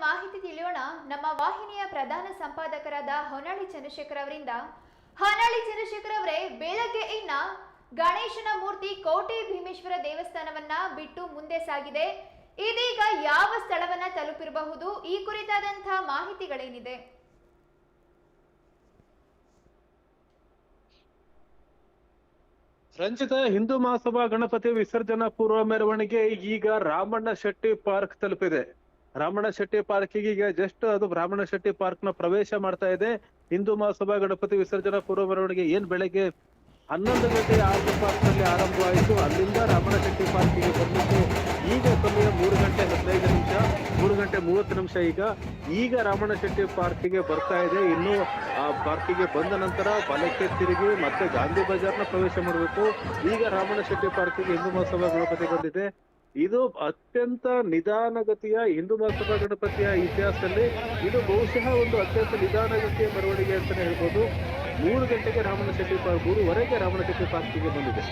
ಮಾಹಿತಿ ತಿಳಿಯೋಣ. ನಮ್ಮ ವಾಹಿನಿಯ ಪ್ರಧಾನ ಸಂಪಾದಕರಾದ ಹೊನ್ನಾಳಿ ಚಂದ್ರಶೇಖರ್ ಅವರಿಂದ. ಹೊನ್ನಾಳಿ ಚಂದ್ರಶೇಖರ್ ಅವರೇ, ಬೆಳಗ್ಗೆ ಇನ್ನ ಗಣೇಶನ ಮೂರ್ತಿ ಕೋಟೆ ಭೀಮೇಶ್ವರ ದೇವಸ್ಥಾನವನ್ನ ಬಿಟ್ಟು ಮುಂದೆ ಸಾಗಿದೆ. ಇದೀಗ ಯಾವ ಸ್ಥಳವನ್ನ ತಲುಪಿರಬಹುದು? ಈ ಕುರಿತಾದಂತಹ ಮಾಹಿತಿಗಳೇನಿದೆ? ರಂಜಿತ, ಹಿಂದೂ ಮಹಾಸಭಾ ಗಣಪತಿ ವಿಸರ್ಜನಾ ಪೂರ್ವ ಮೆರವಣಿಗೆ ಈಗ ರಾಮಣ್ಣ ಶೆಟ್ಟಿ ಪಾರ್ಕ್ ತಲುಪಿದೆ. ರಾಮಣ್ಣ ಶೆಟ್ಟಿ ಪಾರ್ಕಿಗೆ ಈಗ ಜಸ್ಟ್ ಅದು ರಾಮಣ್ಣ ಶೆಟ್ಟಿ ಪಾರ್ಕ್ನ ಪ್ರವೇಶ ಮಾಡ್ತಾ ಇದೆ. ಹಿಂದೂ ಮಹಾಸಭಾ ಗಣಪತಿ ವಿಸರ್ಜನಾ ಪೂರ್ವ ಮೆರವಣಿಗೆ ಏನ್ ಬೆಳಗ್ಗೆ ಹನ್ನೊಂದು ಗಂಟೆ ಆರ್ಟ್ ಪಾರ್ಕ್ನಲ್ಲಿ ಆರಂಭವಾಯಿತು. ಅಲ್ಲಿಂದ ರಾಮಣ್ಣ ಶೆಟ್ಟಿ ಪಾರ್ಕಿಗೆ ಬಂದಿತ್ತು ಈಗ ಸಮಯ ಮೂರು ಗಂಟೆ ಹದಿನೈದು ನಿಮಿಷ, ಮೂರು ಗಂಟೆ ಮೂವತ್ತು ನಿಮಿಷ ಈಗ. ಈಗ ರಾಮಣ್ಣ ಶೆಟ್ಟಿ ಪಾರ್ಕಿಗೆ ಬರ್ತಾ ಇದೆ. ಇನ್ನು ಆ ಪಾರ್ಕಿಗೆ ಬಂದ ನಂತರ ಬಲಕ್ಕೆ ತಿರುಗಿ ಮತ್ತೆ ಗಾಂಧಿ ಬಜಾರ್ನ ಪ್ರವೇಶ ಮಾಡಬೇಕು. ಈಗ ರಾಮಣ್ಣ ಶೆಟ್ಟಿ ಪಾರ್ಕಿಗೆ ಹಿಂದೂ ಮಹಾಸಭಾ ಗಣಪತಿ ಬಂದಿದೆ. ಇದು ಅತ್ಯಂತ ನಿಧಾನಗತಿಯ ಹಿಂದೂ ಮಹಾಸಭಾ ಗಣಪತಿಯ ಇತಿಹಾಸದಲ್ಲಿ ಇದು ಬಹುಶಃ ಒಂದು ಅತ್ಯಂತ ನಿಧಾನಗತಿಯ ಮೆರವಣಿಗೆ ಅಂತಾನೆ ಹೇಳ್ಬೋದು. ಮೂರು ಗಂಟೆಗೆ ರಾಮನ ಶೆಟ್ಟಿ ಪಾರ್ಕ್, ಮೂರುವರೆಗೆ ರಾಮನ ಶೆಟ್ಟಿ ಪಾರ್ಕಿಗೆ ಬಂದಿದೆ.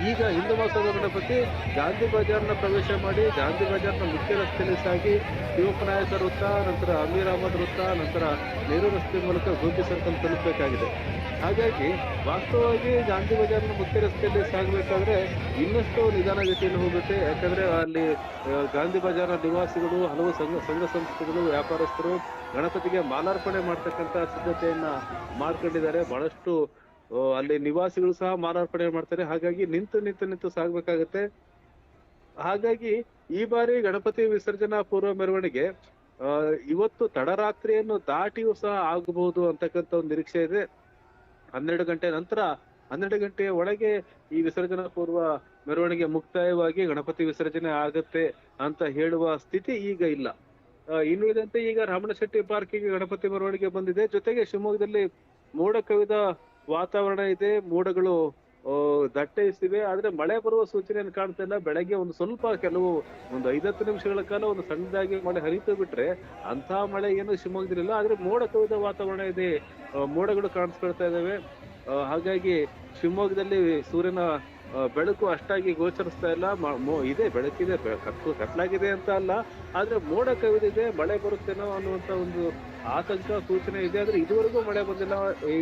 ಈಗ ಹಿಂದೂ ಮಹಾಸಭಾ ಗಣಪತಿ ಗಾಂಧಿ ಬಜಾರ್ನ ಪ್ರವೇಶ ಮಾಡಿ ಗಾಂಧಿ ಬಜಾರ್ನ ಮುಖ್ಯ ರಸ್ತೆಯಲ್ಲಿ ಸಾಗಿ ಶಿವಪ್ಪನಾಯಕ ವೃತ್ತ, ನಂತರ ಅಮೀರ್ ಅಹಮದ್ ವೃತ್ತ, ನಂತರ ನೆಹರು ರಸ್ತೆ ಮೂಲಕ ಗೋಪಿ ಸರ್ಕಲ್ ತಲುಪಬೇಕಾಗಿದೆ. ಹಾಗಾಗಿ ವಾಸ್ತವವಾಗಿ ಗಾಂಧಿ ಬಜಾರ್ನ ಮುಖ್ಯ ರಸ್ತೆಯಲ್ಲಿ ಸಾಗಬೇಕಾದ್ರೆ ಇನ್ನಷ್ಟು ನಿಧಾನಗತಿಯಲ್ಲಿ ಹೋಗುತ್ತೆ. ಯಾಕಂದ್ರೆ ಅಲ್ಲಿ ಗಾಂಧಿ ಬಜಾರ್ನ ನಿವಾಸಿಗಳು, ಹಲವು ಸಂಘ ಸಂಘ ಸಂಸ್ಥೆಗಳು, ವ್ಯಾಪಾರಸ್ಥರು ಗಣಪತಿಗೆ ಮಾಲಾರ್ಪಣೆ ಮಾಡ್ತಕ್ಕಂಥ ಸಿದ್ಧತೆಯನ್ನು ಮಾಡ್ಕೊಂಡಿದ್ದಾರೆ. ಬಹಳಷ್ಟು ಅಲ್ಲಿ ನಿವಾಸಿಗಳು ಸಹ ಮಾಲಾರ್ಪಣೆ ಮಾಡ್ತಾರೆ. ಹಾಗಾಗಿ ನಿಂತು ನಿಂತು ನಿಂತು ಸಾಗ್ಬೇಕಾಗತ್ತೆ. ಹಾಗಾಗಿ ಈ ಬಾರಿ ಗಣಪತಿ ವಿಸರ್ಜನಾ ಪೂರ್ವ ಮೆರವಣಿಗೆ ಇವತ್ತು ತಡರಾತ್ರಿಯನ್ನು ದಾಟಿಯೂ ಸಹ ಆಗಬಹುದು ಅಂತಕ್ಕಂಥ ಒಂದು ನಿರೀಕ್ಷೆ ಇದೆ. ಹನ್ನೆರಡು ಗಂಟೆ ನಂತರ, ಹನ್ನೆರಡು ಗಂಟೆಯ ಒಳಗೆ ಈ ವಿಸರ್ಜನಾ ಪೂರ್ವ ಮೆರವಣಿಗೆ ಮುಕ್ತಾಯವಾಗಿ ಗಣಪತಿ ವಿಸರ್ಜನೆ ಆಗತ್ತೆ ಅಂತ ಹೇಳುವ ಸ್ಥಿತಿ ಈಗ ಇಲ್ಲ. ಇನ್ನುಳಿದಂತೆ ಈಗ ರಾಮನಶೆಟ್ಟಿ ಪಾರ್ಕಿಗೆ ಗಣಪತಿ ಮೆರವಣಿಗೆ ಬಂದಿದೆ. ಜೊತೆಗೆ ಶಿವಮೊಗ್ಗದಲ್ಲಿ ಮೋಡ ಕವಿದ ವಾತಾವರಣ ಇದೆ, ಮೋಡಗಳು ದಟ್ಟ ದಟ್ಟೈಸಿವೆ ಆದ್ರೆ ಮಳೆ ಬರುವ ಸೂಚನೆಯನ್ನು ಕಾಣ್ತಾ ಇಲ್ಲ. ಬೆಳಗ್ಗೆ ಒಂದು ಸ್ವಲ್ಪ ಕೆಲವು, ಒಂದು ಐದತ್ತು ನಿಮಿಷಗಳ ಕಾಲ ಒಂದು ಸಣ್ಣದಾಗಿ ಮಳೆ ಹರಿತು ಬಿಟ್ರೆ ಅಂತ ಮಳೆ ಏನು ಶಿವಮೊಗ್ಗದಲ್ಲಿಲ್ಲ. ಆದ್ರೆ ಮೋಡ ಕವಿದ ವಾತಾವರಣ ಇದೆ. ಮೋಡಗಳು ಕಾಣಿಸ್ಕೊಳ್ತಾ ಇದಾವೆ. ಹಾಗಾಗಿ ಶಿವಮೊಗ್ಗದಲ್ಲಿ ಸೂರ್ಯನ ಬೆಳಕು ಅಷ್ಟಾಗಿ ಗೋಚರಿಸ್ತಾ ಇಲ್ಲ. ಇದೆ, ಬೆಳಕಿದೆ ಕತ್ತು ಕತ್ಲಾಗಿದೆ ಅಂತ ಅಲ್ಲ. ಆದ್ರೆ ಮೋಡ ಕವಿದಿದೆ, ಮಳೆ ಬರುತ್ತೇನೋ ಅನ್ನುವಂತ ಒಂದು ಆತಂಕ, ಸೂಚನೆ ಇದೆ. ಆದ್ರೆ ಇದುವರೆಗೂ ಮಳೆ ಬಂದಿಲ್ಲ. ಈ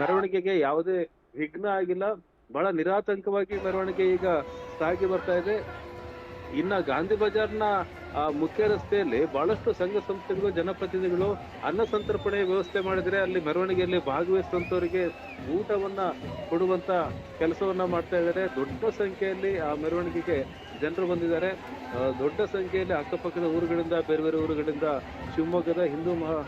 ಮೆರವಣಿಗೆಗೆ ಯಾವುದೇ ವಿಘ್ನ ಆಗಿಲ್ಲ. ಬಹಳ ನಿರಾತಂಕವಾಗಿ ಮೆರವಣಿಗೆ ಈಗ ಸಾಗಿ ಬರ್ತಾ ಇದೆ. ಇನ್ನ ಗಾಂಧಿ ಬಜಾರ್ನ ಆ, ಮುಖ್ಯ ರಸ್ತೆಯಲ್ಲಿ ಬಹಳಷ್ಟು ಸಂಘ ಸಂಸ್ಥೆಗಳು ಜನಪ್ರತಿನಿಧಿಗಳು ಅನ್ನ ಸಂತರ್ಪಣೆ ವ್ಯವಸ್ಥೆ ಮಾಡಿದರೆ ಅಲ್ಲಿ ಮೆರವಣಿಗೆಯಲ್ಲಿ ಭಾಗವಹಿಸುವಂತವರಿಗೆ ಊಟವನ್ನ ಕೊಡುವಂತ ಕೆಲಸವನ್ನ ಮಾಡ್ತಾ ಇದ್ದಾರೆ. ದೊಡ್ಡ ಸಂಖ್ಯೆಯಲ್ಲಿ ಆ ಮೆರವಣಿಗೆಗೆ ಜನರು ಬಂದಿದ್ದಾರೆ. ದೊಡ್ಡ ಸಂಖ್ಯೆಯಲ್ಲಿ ಅಕ್ಕಪಕ್ಕದ ಊರುಗಳಿಂದ ಬೇರೆ ಬೇರೆ ಊರುಗಳಿಂದ ಶಿವಮೊಗ್ಗದ ಹಿಂದೂ ಮಹಾ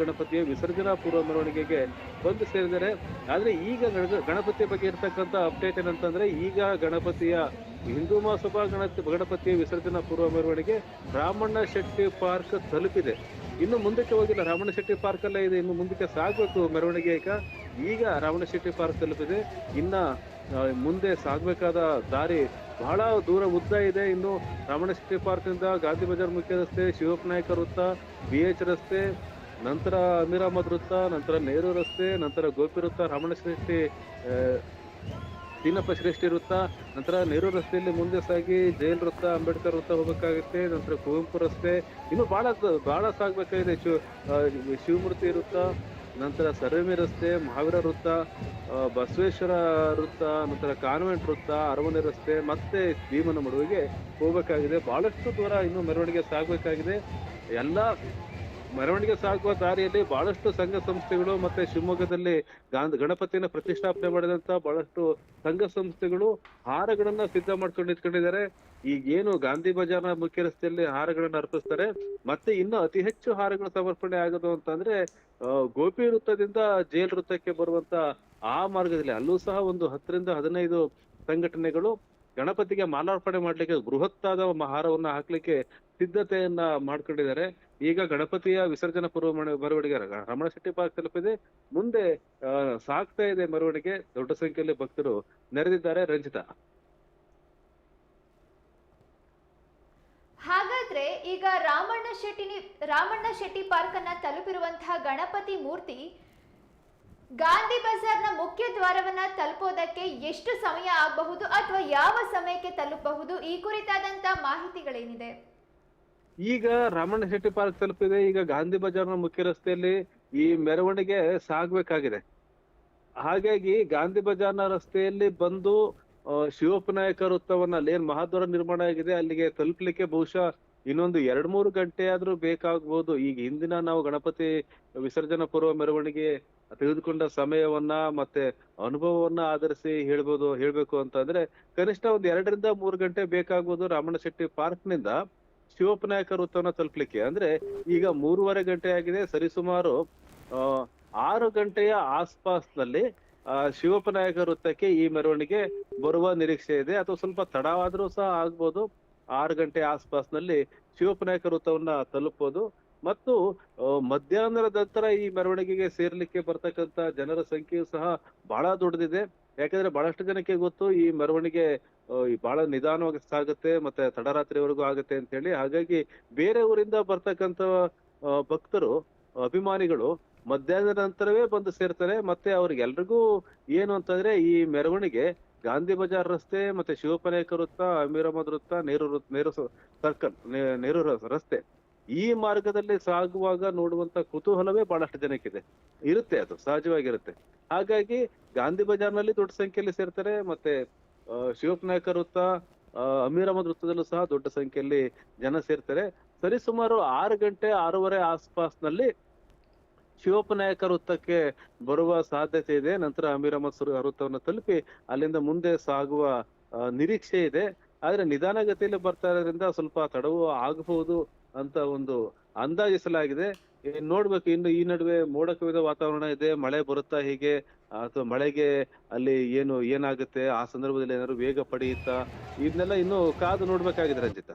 ಗಣಪತಿಯ ವಿಸರ್ಜನಾ ಪೂರ್ವ ಮೆರವಣಿಗೆಗೆ ಬಂದು ಸೇರಿದ್ದಾರೆ. ಆದರೆ ಈಗ ಗಣಪತಿಯ ಗಣಪತಿ ಬಗ್ಗೆ ಇರತಕ್ಕಂಥ ಅಪ್ಡೇಟ್ ಏನಂತಂದ್ರೆ ಈಗ ಗಣಪತಿಯ ಹಿಂದೂ ಮಹಾಸಭಾ ಗಣಪತಿ ಗಣಪತಿಯ ವಿಸರ್ಜನಾ ಪೂರ್ವ ಮೆರವಣಿಗೆ ರಾಮಣ್ಣ ಶೆಟ್ಟಿ ಪಾರ್ಕ್ ತಲುಪಿದೆ. ಇನ್ನು ಮುಂದಕ್ಕೆ ಹೋಗಿಲ್ಲ. ರಾಮಣ್ಣ ಶೆಟ್ಟಿ ಪಾರ್ಕ್ ಅಲ್ಲೇ ಇದೆ. ಇನ್ನು ಮುಂದಕ್ಕೆ ಸಾಗಬೇಕು ಮೆರವಣಿಗೆ ಈಗ. ಈಗ ರಾಮಣ್ಣ ಶೆಟ್ಟಿ ಪಾರ್ಕ್ ತಲುಪಿದೆ. ಇನ್ನ ಮುಂದೆ ಸಾಗಬೇಕಾದ ದಾರಿ ಬಹಳ ದೂರ ಉದ್ದ ಇದೆ. ಇನ್ನು ರಾಮಣ್ಣ ಶೆಟ್ಟಿ ಪಾರ್ಕ್ನಿಂದ ಗಾಂಧಿ ಬಜಾರ್ ಮುಖ್ಯ ರಸ್ತೆ, ಶಿವಪ್ಪ ನಾಯಕ ವೃತ್ತ, ಬಿ ಎಚ್ ರಸ್ತೆ ನಂತರ ಅಮೀರ್ ವೃತ್ತ, ನಂತರ ನೆಹರು ರಸ್ತೆ, ನಂತರ ಗೋಪಿ ವೃತ್ತ ರಮಣ ಶ್ರೇಷ್ಠಿ ದೀನಪ್ಪ ಶ್ರೇಷ್ಠಿ ವೃತ್ತ, ನಂತರ ನೆಹರು ರಸ್ತೆಯಲ್ಲಿ ಮುಂದೆ ಸಾಗಿ ಜೈಲ್ ವೃತ್ತ, ಅಂಬೇಡ್ಕರ್ ವೃತ್ತ ಹೋಗಬೇಕಾಗುತ್ತೆ, ನಂತರ ಕುವೆಂಪು ರಸ್ತೆ. ಇನ್ನು ಭಾಳ ಭಾಳ ಸಾಗಬೇಕಾಗಿದೆ ಶಿವ ಶಿವಮೂರ್ತಿ ವೃತ್ತ, ನಂತರ ಸರ್ವಮಿ ರಸ್ತೆ, ಮಹಾವೀರ ವೃತ್ತ ಬಸವೇಶ್ವರ ವೃತ್ತ, ನಂತರ ಕಾನ್ವೆಂಟ್ ವೃತ್ತ, ಅರಮನೆ ರಸ್ತೆ, ಮತ್ತೆ ಭೀಮನ ಮಡುವಿಗೆ ಹೋಗಬೇಕಾಗಿದೆ. ಭಾಳಷ್ಟು ದೂರ ಇನ್ನೂ ಮೆರವಣಿಗೆ ಸಾಗಬೇಕಾಗಿದೆ. ಎಲ್ಲ ಮೆರವಣಿಗೆ ಸಾಗುವ ದಾರಿಯಲ್ಲಿ ಬಹಳಷ್ಟು ಸಂಘ ಸಂಸ್ಥೆಗಳು ಮತ್ತೆ ಶಿವಮೊಗ್ಗದಲ್ಲಿ ಗಾಂಧಿ ಗಣಪತಿಯನ್ನ ಪ್ರತಿಷ್ಠಾಪನೆ ಮಾಡಿದಂತ ಬಹಳಷ್ಟು ಸಂಘ ಸಂಸ್ಥೆಗಳು ಹಾರಗಳನ್ನ ಸಿದ್ಧ ಮಾಡ್ಕೊಂಡು ನಿಂತ್ಕೊಂಡಿದ್ದಾರೆ. ಈಗೇನು ಗಾಂಧಿ ಬಜಾರ್ನ ಮುಖ್ಯ ರಸ್ತೆಯಲ್ಲಿ ಹಾರಗಳನ್ನ ಅರ್ಪಿಸ್ತಾರೆ. ಮತ್ತೆ ಇನ್ನು ಅತಿ ಹೆಚ್ಚು ಹಾರಗಳು ಸಮರ್ಪಣೆ ಆಗೋದು ಅಂತಂದ್ರೆ ಗೋಪಿ ವೃತ್ತದಿಂದ ಜೈಲ್ ವೃತ್ತಕ್ಕೆ ಬರುವಂತ ಆ ಮಾರ್ಗದಲ್ಲಿ ಅಲ್ಲೂ ಸಹ ಒಂದು ಹತ್ತರಿಂದ ಹದಿನೈದು ಸಂಘಟನೆಗಳು ಗಣಪತಿಗೆ ಮಾಲಾರ್ಪಣೆ ಮಾಡ್ಲಿಕ್ಕೆ ಬೃಹತ್ತಾದ ಹಾರವನ್ನ ಹಾಕ್ಲಿಕ್ಕೆ ಸಿದ್ಧತೆಯನ್ನ ಮಾಡ್ಕೊಂಡಿದ್ದಾರೆ. ಈಗ ಗಣಪತಿಯ ವಿಸರ್ಜನಾ ಪೂರ್ವ ಮೆರ- ಮೆರವಣಿಗೆ ರಮಣ ಶೆಟ್ಟಿ ಪಾರ್ಕ್ ತಲುಪಿದೆ. ಮುಂದೆ ಸಾಗ್ತಾ ಇದೆ ಮೆರವಣಿಗೆ. ದೊಡ್ಡ ಸಂಖ್ಯೆಯಲ್ಲಿ ಭಕ್ತರು ನೆರೆದಿದ್ದಾರೆ. ರಂಜಿತಾ. ಹಾಗಾದ್ರೆ ಈಗ ರಾಮಣ್ಣ ಶೆಟ್ಟಿ ರಾಮಣ್ಣ ಶೆಟ್ಟಿ ಪಾರ್ಕ್ ಅನ್ನ ತಲುಪಿರುವಂತಹ ಗಣಪತಿ ಮೂರ್ತಿ ಗಾಂಧಿ ಬಜಾರ್ನ ಮುಖ್ಯ ದ್ವಾರವನ್ನ ತಲುಪೋದಕ್ಕೆ ಎಷ್ಟು ಸಮಯ ಆಗಬಹುದು ಅಥವಾ ಯಾವ ಸಮಯಕ್ಕೆ ತಲುಪಬಹುದು ಈ ಕುರಿತಾದಂತ ಮಾಹಿತಿಗಳೇನಿದೆ. ಈಗ ರಾಮಣ್ಣ ಶೆಟ್ಟಿ ಪಾರ್ಕ್ ತಲುಪಿದೆ. ಈಗ ಗಾಂಧಿ ಬಜಾರ್ನ ಮುಖ್ಯ ರಸ್ತೆಯಲ್ಲಿ ಈ ಮೆರವಣಿಗೆ ಸಾಗಬೇಕಾಗಿದೆ. ಹಾಗಾಗಿ ಗಾಂಧಿ ಬಜಾರ್ನ ರಸ್ತೆಯಲ್ಲಿ ಬಂದು ಶಿವಪ್ಪನಾಯಕ ಶಿವಪ್ಪ ನಾಯಕ ವೃತ್ತವನ್ನ ಅಲ್ಲಿ ಏನ್ ಮಹಾದ್ವಾರ ನಿರ್ಮಾಣ ಆಗಿದೆ, ಅಲ್ಲಿಗೆ ತಲುಪಲಿಕ್ಕೆ ಬಹುಶಃ ಇನ್ನೊಂದು ಎರಡ್ ಮೂರು ಗಂಟೆ ಆದ್ರೂ ಬೇಕಾಗಬಹುದು ಈಗ ಹಿಂದಿನ ನಾವು ಗಣಪತಿ ವಿಸರ್ಜನಾ ಪೂರ್ವ ಮೆರವಣಿಗೆ ತೆಗೆದುಕೊಂಡ ಸಮಯವನ್ನ ಮತ್ತೆ ಅನುಭವವನ್ನ ಆಧರಿಸಿ ಹೇಳ್ಬೋದು, ಹೇಳ್ಬೇಕು ಅಂತಂದ್ರೆ ಕನಿಷ್ಠ ಒಂದ್ ಎರಡರಿಂದ ಮೂರು ಗಂಟೆ ಬೇಕಾಗ್ಬೋದು ರಾಮಣ್ಣ ಶೆಟ್ಟಿ ಪಾರ್ಕ್ನಿಂದ ಶಿವಪ್ಪ ನಾಯಕ ವೃತ್ತವನ್ನ ತಲುಪಲಿಕ್ಕೆ. ಅಂದ್ರೆ ಈಗ ಮೂರುವರೆ ಗಂಟೆ ಆಗಿದೆ ಸರಿಸುಮಾರು ಆರು ಗಂಟೆಯ ಆಸ್ಪಾಸ್ನಲ್ಲಿ ಆ, ಶಿವಪ್ಪ ನಾಯಕ ವೃತ್ತಕ್ಕೆ ಈ ಮೆರವಣಿಗೆ ಬರುವ ನಿರೀಕ್ಷೆ ಇದೆ. ಅಥವಾ ಸ್ವಲ್ಪ ತಡವಾದ್ರೂ ಸಹ ಆಗ್ಬೋದು. ಆರು ಗಂಟೆ ಆಸ್ಪಾಸ್ನಲ್ಲಿ ಶಿವಪ್ಪ ನಾಯಕ ವೃತ್ತವನ್ನ ತಲುಪಬಹುದು ಮತ್ತು ಮಧ್ಯಾಹ್ನದ ನಂತರ ಈ ಮೆರವಣಿಗೆಗೆ ಸೇರ್ಲಿಕ್ಕೆ ಬರ್ತಕ್ಕಂತ ಜನರ ಸಂಖ್ಯೆಯು ಸಹ ಬಹಳ ದೊಡ್ಡದಿದೆ. ಯಾಕಂದ್ರೆ ಬಹಳಷ್ಟು ಜನಕ್ಕೆ ಗೊತ್ತು, ಈ ಮೆರವಣಿಗೆ ಬಹಳ ನಿಧಾನವಾಗಿ ಸಾಗುತ್ತೆ, ಮತ್ತೆ ತಡರಾತ್ರಿವರೆಗೂ ಆಗುತ್ತೆ ಅಂತ ಹೇಳಿ. ಹಾಗಾಗಿ ಬೇರೆ ಊರಿಂದ ಬರ್ತಕ್ಕಂತ ಭಕ್ತರು, ಅಭಿಮಾನಿಗಳು ಮಧ್ಯಾಹ್ನದ ನಂತರವೇ ಬಂದು ಸೇರ್ತಾರೆ. ಮತ್ತೆ ಅವ್ರಿಗೆಲ್ರಿಗೂ ಏನು ಅಂತಂದ್ರೆ ಈ ಮೆರವಣಿಗೆ ಗಾಂಧಿ ಬಜಾರ್ ರಸ್ತೆ, ಮತ್ತೆ ಶಿವಪನಾಯಕ ವೃತ್ತ ಅಮೀರ್ ಅಹಮದ್ ವೃತ್ತ, ನೆಹರು ನೆಹರು ಸರ್ಕಲ್ ನೆಹರು ರಸ್ತೆ. ಈ ಮಾರ್ಗದಲ್ಲಿ ಸಾಗುವಾಗ ನೋಡುವಂತ ಕುತೂಹಲವೇ ಬಹಳಷ್ಟು ಜನಕ್ಕಿದೆ. ಇರುತ್ತೆ ಅದು, ಸಹಜವಾಗಿರುತ್ತೆ. ಹಾಗಾಗಿ ಗಾಂಧಿ ಬಜಾರ್ನಲ್ಲಿ ದೊಡ್ಡ ಸಂಖ್ಯೆಯಲ್ಲಿ ಸೇರ್ತಾರೆ, ಮತ್ತೆ ಶಿವಪ್ನಾಯಕ ವೃತ್ತ ಅಮೀರ್ ಅಹಮದ್ ವೃತ್ತದಲ್ಲೂ ಸಹ ದೊಡ್ಡ ಸಂಖ್ಯೆಯಲ್ಲಿ ಜನ ಸೇರ್ತಾರೆ. ಸರಿಸುಮಾರು ಆರು ಗಂಟೆ, ಆರೂವರೆ ಆಸ್ಪಾಸ್ನಲ್ಲಿ ಶಿವಪ್ಪ ನಾಯಕ ವೃತ್ತಕ್ಕೆ ಬರುವ ಸಾಧ್ಯತೆ ಇದೆ. ನಂತರ ಅಮೀರ್ ಅಹಮದ್ ವೃತ್ತವನ್ನು ತಲುಪಿ ಅಲ್ಲಿಂದ ಮುಂದೆ ಸಾಗುವ ನಿರೀಕ್ಷೆ ಇದೆ. ಆದ್ರೆ ನಿಧಾನಗತಿಯಲ್ಲಿ ಬರ್ತಾ ಇರೋದ್ರಿಂದ ಸ್ವಲ್ಪ ತಡವು ಆಗಬಹುದು. ಅಂತ ಒಂದು ಅಂದಾಜಿಸಲಾಗಿದೆ. ನೋಡ್ಬೇಕು, ಇನ್ನು ಈ ನಡುವೆ ಮೋಡ ಕವಿದ ವಾತಾವರಣ ಇದೆ, ಮಳೆ ಬರುತ್ತಾ ಹೀಗೆ, ಅಥವಾ ಮಳೆಗೆ ಅಲ್ಲಿ ಏನು, ಏನಾಗುತ್ತೆ, ಆ ಸಂದರ್ಭದಲ್ಲಿ ಏನಾದ್ರು ವೇಗ ಪಡೆಯುತ್ತಾ, ಇದನ್ನೆಲ್ಲ ಇನ್ನು ಕಾದು ನೋಡ್ಬೇಕಾಗಿದೆ ರಂಜಿತ.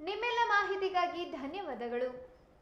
ನಿಮ್ಮೆಲ್ಲ ಮಾಹಿತಿಗಾಗಿ ಧನ್ಯವಾದಗಳು.